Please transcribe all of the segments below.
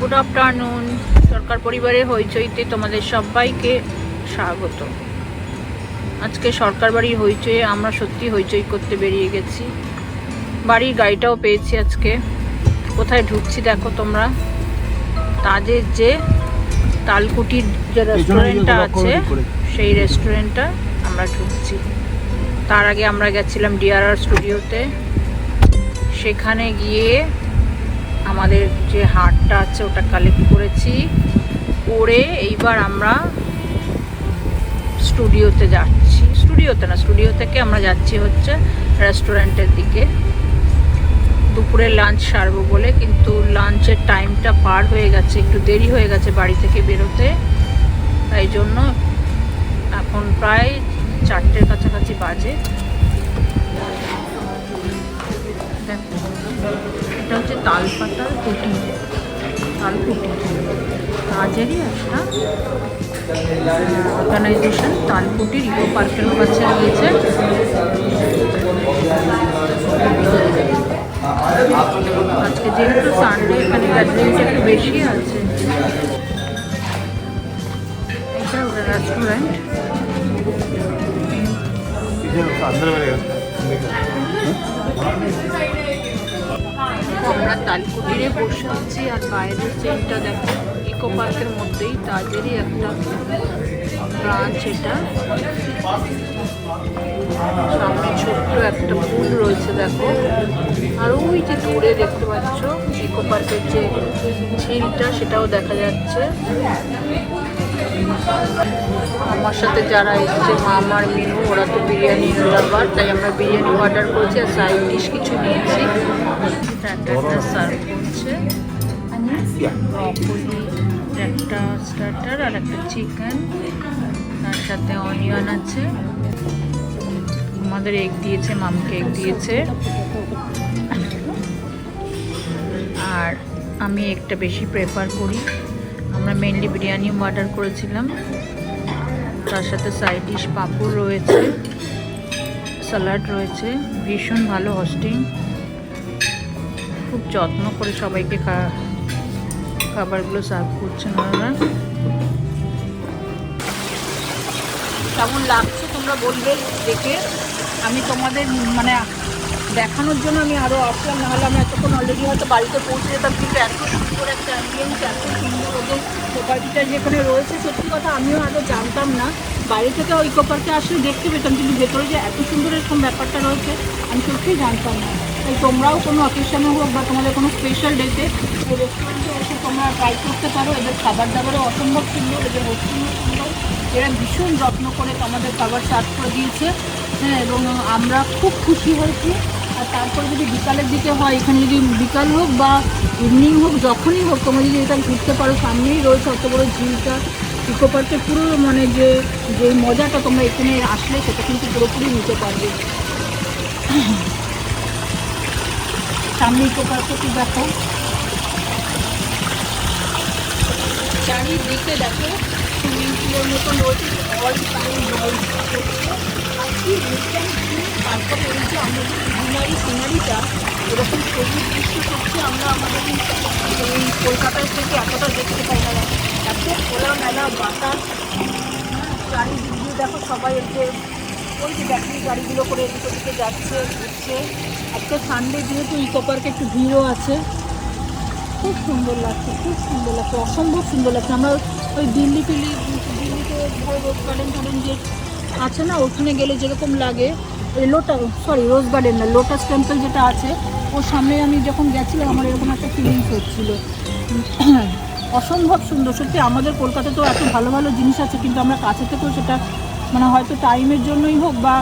Good afternoon সরকার পরিবারে হইচইতে তোমাদের সবাইকে স্বাগত। আজকে সরকার বাড়ির হইচয়ে আমরা সত্যি হইচই করতে বেরিয়ে গেছি। বাড়ির গাড়িটাও পেয়েছি আজকে। কোথায় ঢুকছি দেখো তোমরা। তাদের যে তালকুটির যে রেস্টুরেন্টটা আছে সেই রেস্টুরেন্টটা আমরা ঢুকছি। তার আগে আমরা গেছিলাম ডিআরআর স্টুডিওতে সেখানে গিয়ে আমাদের যে হারটা আছে ওটা কালেক্ট করেছি। করে এইবার আমরা স্টুডিওতে যাচ্ছি। স্টুডিওতে না স্টুডিও থেকে আমরা যাচ্ছি হচ্ছে রেস্টুরেন্টের দিকে। দুপুরে লাঞ্চ সারবো বলে, কিন্তু লাঞ্চের টাইমটা পার হয়ে গেছে, একটু দেরি হয়ে গেছে বাড়ি থেকে বেরোতে। তাই জন্য এখন প্রায় চারটের কাছাকাছি বাজে। দেখো। এটা হচ্ছে তালপাতার কুটি তালকুটি কাজেরই একটা অর্গানাইজেশন তালকুটির ইকো পার্কের কাছে রয়েছে আজকে যেহেতু সানডে এখানে গ্যাদারিংটা একটু বেশি আছে এটা রেস্টুরেন্ট अंदर में বসে আছি আর বাইরের চেনটা দেখো, ইকো পার্কের মধ্যেই, তাদেরই একটা ব্রাঞ্চ এটা। সামনে ছোট্ট একটা ফুল রয়েছে দেখো। আর ওই যে দূরে দেখতে পাচ্ছ, ইকো পার্কের যে ঝিলটা, সেটাও দেখা যাচ্ছে। আমার সাথে যারা এসছে মা আমার মেনু, ওরা তো বিরিয়ানি লাভার তাই আমরা বিরিয়ানি অর্ডার করেছি আর সাইড ডিশ কিছু নিয়েছি। একটা সার্ভ একটা স্টার্টার আর একটা চিকেন তার সাথে অনিয়ন আছে। আমাদের এগ দিয়েছে, মামকে এগ দিয়েছে। আর আমি একটা বেশি প্রেফার করি। আমরা মেনলি বিরিয়ানি অর্ডার করেছিলাম। তার সাথে সাইড ডিশ পাঁপড় রয়েছে স্যালাড রয়েছে। ভীষণ ভালো হোস্টিং খুব যত্ন করে সবাইকে খা- খাবারগুলো সার্ভ করছেন ওনারা। কেমন লাগছে তোমরা বলবে দেখে? আমি তোমাদের মানে দেখানোর জন্য আমি আরও আসলাম, নাহলে আমি এতক্ষণ অলরেডি হয়তো বাড়িতে পৌঁছে যেতাম, কিন্তু এত সুন্দর একটা অ্যাম্বিয়েন্স এত সুন্দর ওদের প্রপার্টিটা যেখানে রয়েছে, সত্যি কথা আমিও আগে জানতাম না। বাইরে থেকে ওই পার্কে আসলে দেখতে পেতাম, কিন্তু ভেতরে যে এত সুন্দর এরকম ব্যাপারটা রয়েছে, আমি সত্যিই জানতাম না। তাই তোমরাও কোনো অকেশনে হোক বা তোমাদের কোনো স্পেশাল ডেতে রেস্টুরেন্টে এসে তোমরা ট্রাই করতে পারো। এদের খাবার দাবারও অসম্ভব সুন্দর, এদের হোস্টিংও সুন্দর। এরা ভীষণ যত্ন করে আমাদের খাবার সার্ভ করে দিয়েছে। হ্যাঁ এবং আমরা খুব খুশি হয়েছি। আর তারপরে যদি বিকালের দিকে হয়, এখানে যদি বিকাল হোক বা ইভিনিং হোক, যখনই হোক, তোমরা যদি এটা ঘুরতে পারো, সামনেই রয়েছে অত বড় ঝিলটা। ইকো পার্কের পুরো মানে যে যে মজাটা তোমরা এখানে আসলে, সেটা কিন্তু পুরোপুরি নিতে পারবে। সামনে ইকো পার্কে একটু দেখো? চারিদিকে দেখো সুইমিং পুলের মতন রয়েছে অল টাইম জল আর কি যে সিনারি সিনারিটা এরকম সবুজ দৃশ্য করছে, আমরা আমাদের এই কলকাতায় থেকে এতটা দেখতে পাই না। এত খোলা মেলা বাতাস, চারিদিক দিয়ে দেখো সবাই এসে, ওই যে ব্যাটারি গাড়িগুলো করে এদিকে ওদিকে যাচ্ছে, ঘুরছে। আজকে সানডে যেহেতু ইকো পার্কে একটু ভিড়ও আছে খুব সুন্দর লাগছে, খুব সুন্দর লাগছে, অসম্ভব সুন্দর লাগছে। আমরা ওই দিল্লি ফিল্লি, দিল্লিতে রোজ গার্ডেন টার্ডেন যে আছে না, ওখানে গেলে যেরকম লাগে ওই লোটা সরি রোজ গার্ডেন না লোটাস টেম্পল যেটা আছে, ওর সামনে আমি যখন গেছিলাম, আমার এরকম একটা ফিলিংস হচ্ছিল। অসম্ভব সুন্দর, সত্যি আমাদের কলকাতাতেও এত ভালো ভালো জিনিস আছে, কিন্তু আমরা কাছে থেকেও সেটা মানে হয়তো টাইমের জন্যই হোক বা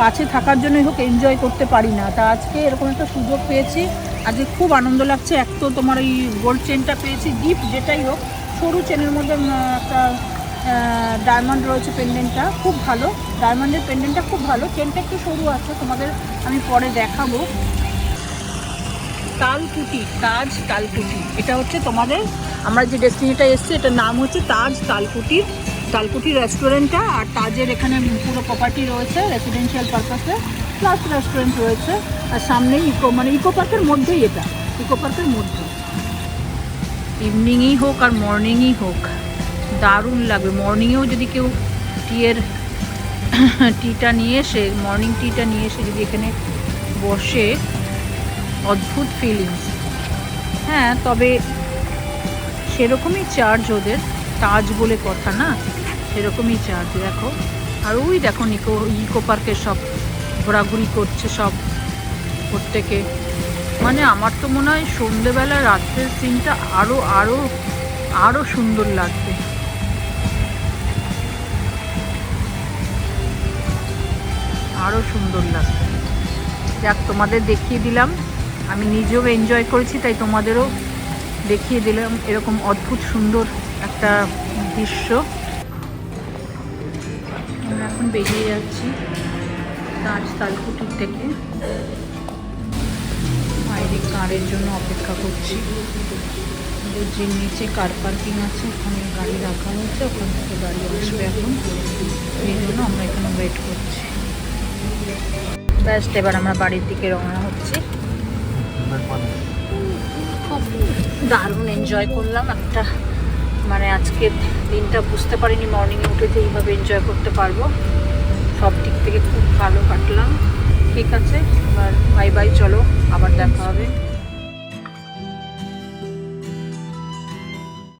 কাছে থাকার জন্যই হোক এনজয় করতে পারি না। তা আজকে এরকম একটা সুযোগ পেয়েছি। আজকে খুব আনন্দ লাগছে। এক তো তোমার এই গোল্ড চেনটা পেয়েছি গিফট যেটাই হোক, সরু চেনের মধ্যে একটা ডায়মন্ড রয়েছে পেন্ডেন্টটা খুব ভালো। ডায়মন্ডের পেন্ডেন্টটা খুব ভালো। চেনটা একটু সরু আছে, তোমাদের আমি পরে দেখাবো। তালকুটি, তাজ তালকুটি। এটা হচ্ছে তোমাদের, আমরা যে ডেস্টিনিটা এসছি, এটার নাম হচ্ছে তাজ তালকুটির তালকুটি রেস্টুরেন্টটা আর তাজের এখানে পুরো প্রপার্টি রয়েছে রেসিডেন্সিয়াল পারপাসে প্লাস রেস্টুরেন্ট রয়েছে। আর সামনেই ইকো মানে ইকো পার্কের মধ্যেই এটা ইকো পার্কের মধ্যে। ইভিনিংই হোক আর মর্নিংই হোক, দারুণ লাগবে। মর্নিংয়েও যদি কেউ টিয়ের টিটা নিয়ে এসে মর্নিং টিটা নিয়ে এসে যদি এখানে বসে, অদ্ভুত ফিলিংস হ্যাঁ তবে সেরকমই চার্জ ওদের। তাজ বলে কথা না? সেরকমই চার্জ দেখো। আর ওই দেখো নিকো, ইকো পার্কে সব ঘোরাঘুরি করছে সব প্রত্যেকে। মানে আমার তো মনে হয় সন্ধেবেলা, রাত্রের সিনটা আরও আরও আরও সুন্দর লাগবে। আরও সুন্দর লাগবে। যাক, তোমাদের দেখিয়ে দিলাম। আমি নিজেও এনজয় করেছি, তাই তোমাদেরও দেখিয়ে দিলাম। এরকম অদ্ভুত সুন্দর একটা দৃশ্য। আমরা এখন বেরিয়ে যাচ্ছি তাজ তালকুটির থেকে। বাইরে কারের জন্য অপেক্ষা করছি। যে নিচে কার পার্কিং আছে ওখানে গাড়ি রাখা হয়েছে ওখান থেকে গাড়ি আসবে এখন। এই জন্য আমরা এখানে ওয়েট করছি। ব্যাস এবার আমরা বাড়ির দিকে রওনা হচ্ছি। খুব দারুণ এনজয় করলাম একটা মানে আজকে দিনটা বুঝতে পারিনি মর্নিংয়ে উঠে যে এইভাবে এনজয় করতে পারব। সব দিক থেকে খুব ভালো কাটলাম। ঠিক আছে, এবার বাই বাই চলো, আবার দেখা হবে।